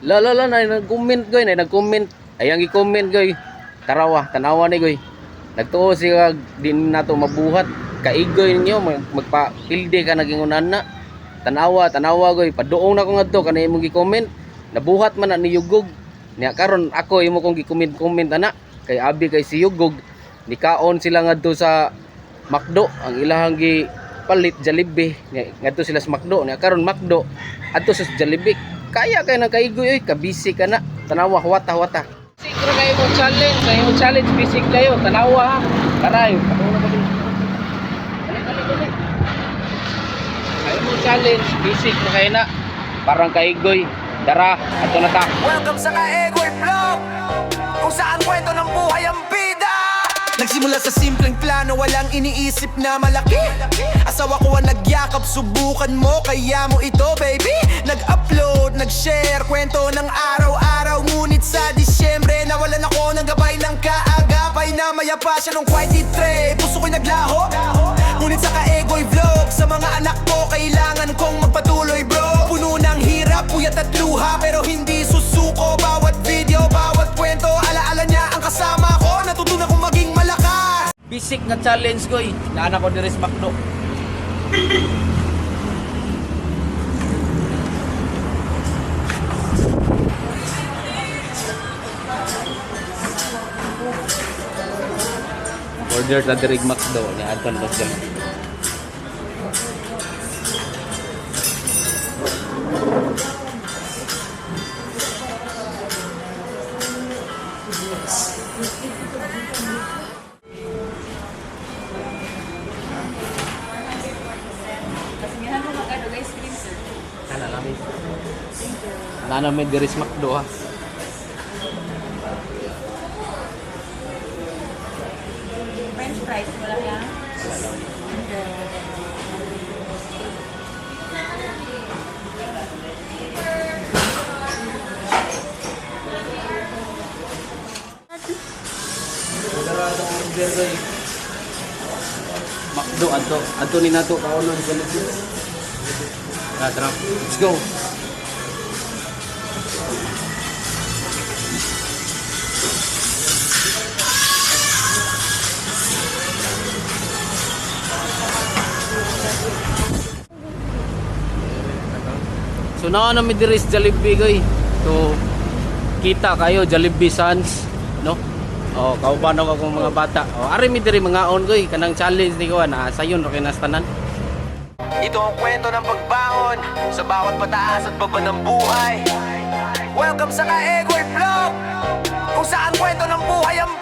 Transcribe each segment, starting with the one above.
La la la na nag-comment goy na nag-comment. Ayang i-comment goy. Tarawa, tanawa ni goy. Nagtuo siya din nato mabuhat. Kaigoy ninyo mag, magpa-pilde ka naging unana. Tanawa, tanawa goy. Paduong na ko ngadto kanay imong gi-comment. Nabuhat man na ni Yugog. Niya karon ako imo kong gi-comment-comment ana kay abi kay si Yugog. Nikaon sila ngadto sa Macdo ang ilahang gi palit Jollibee Nga- ngadto sila sa Macdo niya karon Macdo adto sa Jollibee kaya kay nang kaigoy oy kabisi ka na. Tanawa wata wata. Siguro kayo mo challenge kayo mo challenge bisig kayo. Tanawa ha? Karay padung na ba din Dali, dali, dali. kayo mo challenge bisig na kayo na. Parang kaigoy dara ato na ta. Welcome sa Kaegoy Vlog Kung saan kwento ng buhay ang bida Nagsimula sa simpleng plano, walang iniisip na malaki. Asawa ko ang nagyakap, subukan mo, kaya mo ito baby. Nag-upload, nag-share, kwento ng araw-araw. Ngunit sa Disyembre, nawalan ako ng gabay ng kaagapay. Na mayapa siya nung whitey tray, puso ko'y naglaho. Ngunit sa Kaegoy Vlog, sa mga anak ko Kailangan kong magpatuloy bro. Puno ng hirap, puyat at luha Pero hindi bisig nga challenge koy naana ko diri sa Macdo Order ta diri Macdo ni adton ko sila. Nana may diri sa Macdo ha. French fries, wala koy. Macdo adto. Adto ni nato kaulon sa. Let's go. So naa na mi diri sa Jollibee koy. So kita kayo Jollibee Sans, no? Oh, kauban ako akong mga bata. Oh, ari mi diri mga on koy kanang challenge ni ko na sayon ra kay. Ito ang kwento ng pagbangon Sa bawat pataas at baba ng buhay Welcome sa Kaegoy Vlog Kung saan kwento ng buhay ang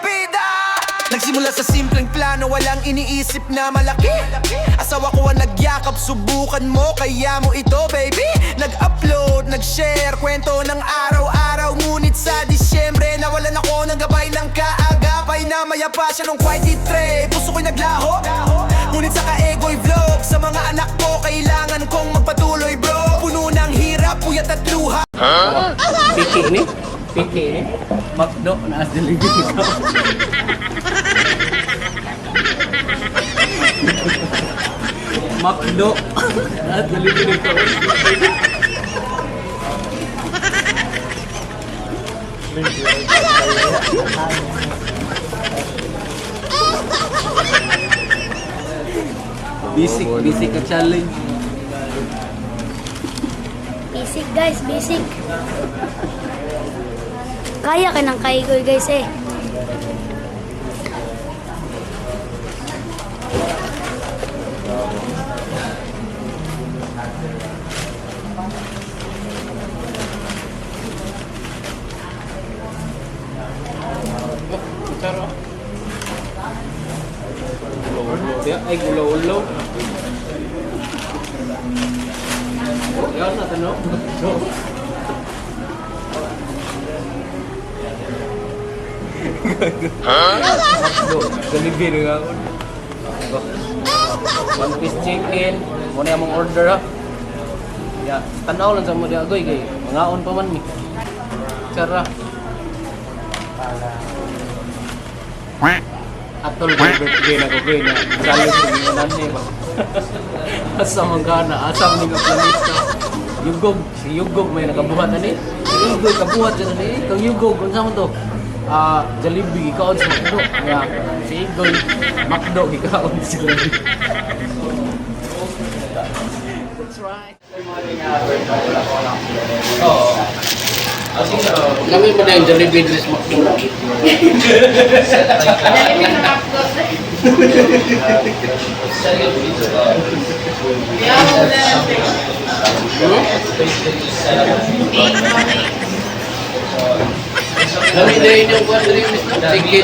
Nagsimula sa simpleng plano, walang iniisip na malaki. Asawa ko ang nagyakap, subukan mo, kaya mo ito baby. Nag-upload, nag-share, kwento ng araw-araw. Ngunit sa Disyembre, nawalan ako ng gabay ng kaagapay. Na mayapa siya nung whitey tray, puso ko'y naglaho. Ngunit sa Kaegoy Vlog, sa mga anak ko Kailangan kong magpatuloy bro. Puno ng hirap, puyat at luha. Piki ni? Piki ni? Macdo na as delivery ko. Macdo na as delivery ko. Basic, basic ka challenge. Basic guys, basic. Kaya ka ng kaigoy guys eh. Ay ulo-ulo. Yan na tanong. Ha? Jollibee nga ako. One piece chicken. Muna yung order ha. Ya, tanaw lang sa mo diya agoy kay mangaon pa man mi. Tsara. Atol kay birthday na ko kay na. Salit ko ni nanay ba. Asa man ka na, asa man nga planeta. Yugog, si Yugog may nakabuhat ani. Igoy kabuhat dyan ni. Kang Yugo, kung saan to? Ah, Jollibee, ikaw sa Makdo. Yeah. Si Igoy, Makdo, ikaw sa Jollibee. That's right. Oo. Kami mo na yung Jollibee dress Makdo. Kami na yun yung kwan rin. Sige.